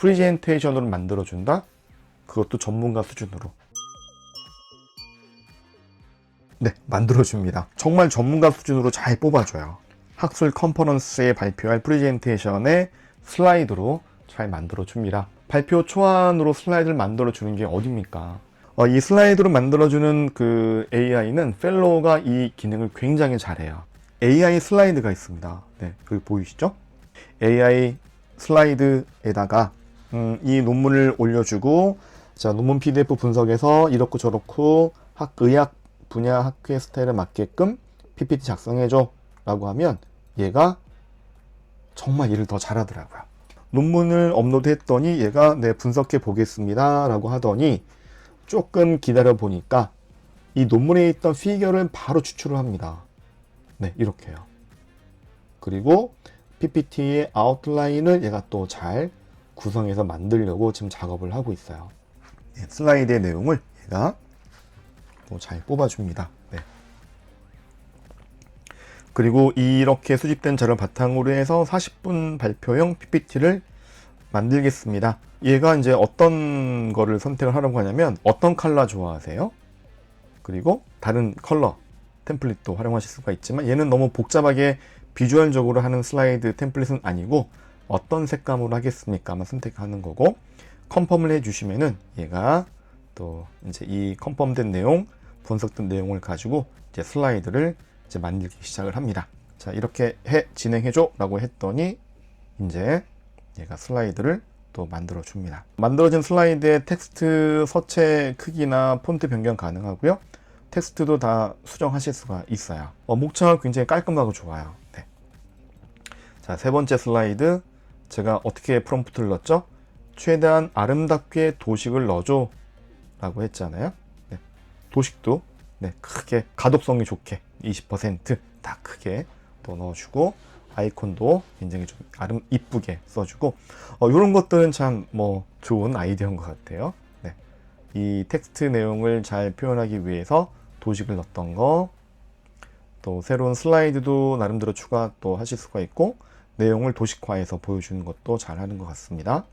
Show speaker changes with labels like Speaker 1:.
Speaker 1: 프리젠테이션으로 만들어준다? 그것도 전문가 수준으로. 네, 만들어줍니다. 정말 전문가 수준으로 잘 뽑아줘요. 학술 컨퍼런스에 발표할 프리젠테이션의 슬라이드로 잘 만들어줍니다. 발표 초안으로 슬라이드를 만들어주는 게 어딥니까? 어, 이 슬라이드로 만들어주는 그 AI는 펠로우가 이 기능을 굉장히 잘해요. AI 슬라이드가 있습니다. 네, 여기 보이시죠? AI 슬라이드에다가 음, 이 논문을 올려주고 자 논문 PDF 분석에서 이렇고 저렇고 학 의학 분야 학회 스타일에 맞게끔 PPT 작성해줘 라고 하면 얘가 정말 일을 더 잘하더라고요. 논문을 업로드 했더니 얘가 네 분석해 보겠습니다 라고 하더니 조금 기다려 보니까 이 논문에 있던 피겨를 바로 추출을 합니다. 네 이렇게요. 그리고 PPT의 아웃라인을 얘가 또 잘 구성해서 만들려고 지금 작업을 하고 있어요. 네, 슬라이드의 내용을 얘가 또 잘 뽑아줍니다. 네. 그리고 이렇게 수집된 자료 바탕으로 해서 40분 발표용 PPT를 만들겠습니다. 얘가 이제 어떤 거를 선택을 하라고 하냐면 어떤 컬러 좋아하세요? 그리고 다른 컬러 템플릿도 활용하실 수가 있지만 얘는 너무 복잡하게 비주얼적으로 하는 슬라이드 템플릿은 아니고 어떤 색감으로 하겠습니까만 선택하는 거고 컨펌을 해주시면은 얘가 또 이제 이 컨펌된 내용 분석된 내용을 가지고 이제 슬라이드를 이제 만들기 시작을 합니다. 자 이렇게 해 진행해줘라고 했더니 이제 얘가 슬라이드를 또 만들어 줍니다. 만들어진 슬라이드의 텍스트 서체 크기나 폰트 변경 가능하고요. 텍스트도 다 수정하실 수가 있어요. 어, 목차가 굉장히 깔끔하고 좋아요. 네. 자, 세 번째 슬라이드. 제가 어떻게 프롬프트를 넣었죠? 최대한 아름답게 도식을 넣어줘. 라고 했잖아요. 네. 도식도 네, 크게 가독성이 좋게 20%다 크게 또 넣어주고 아이콘도 굉장히 좀 아름 이쁘게 써주고 어, 이런 것들은 참 뭐 좋은 아이디어인 것 같아요. 네. 이 텍스트 내용을 잘 표현하기 위해서 도식을 넣었던 거, 또 새로운 슬라이드도 나름대로 추가 또 하실 수가 있고 내용을 도식화해서 보여주는 것도 잘 하는 것 같습니다.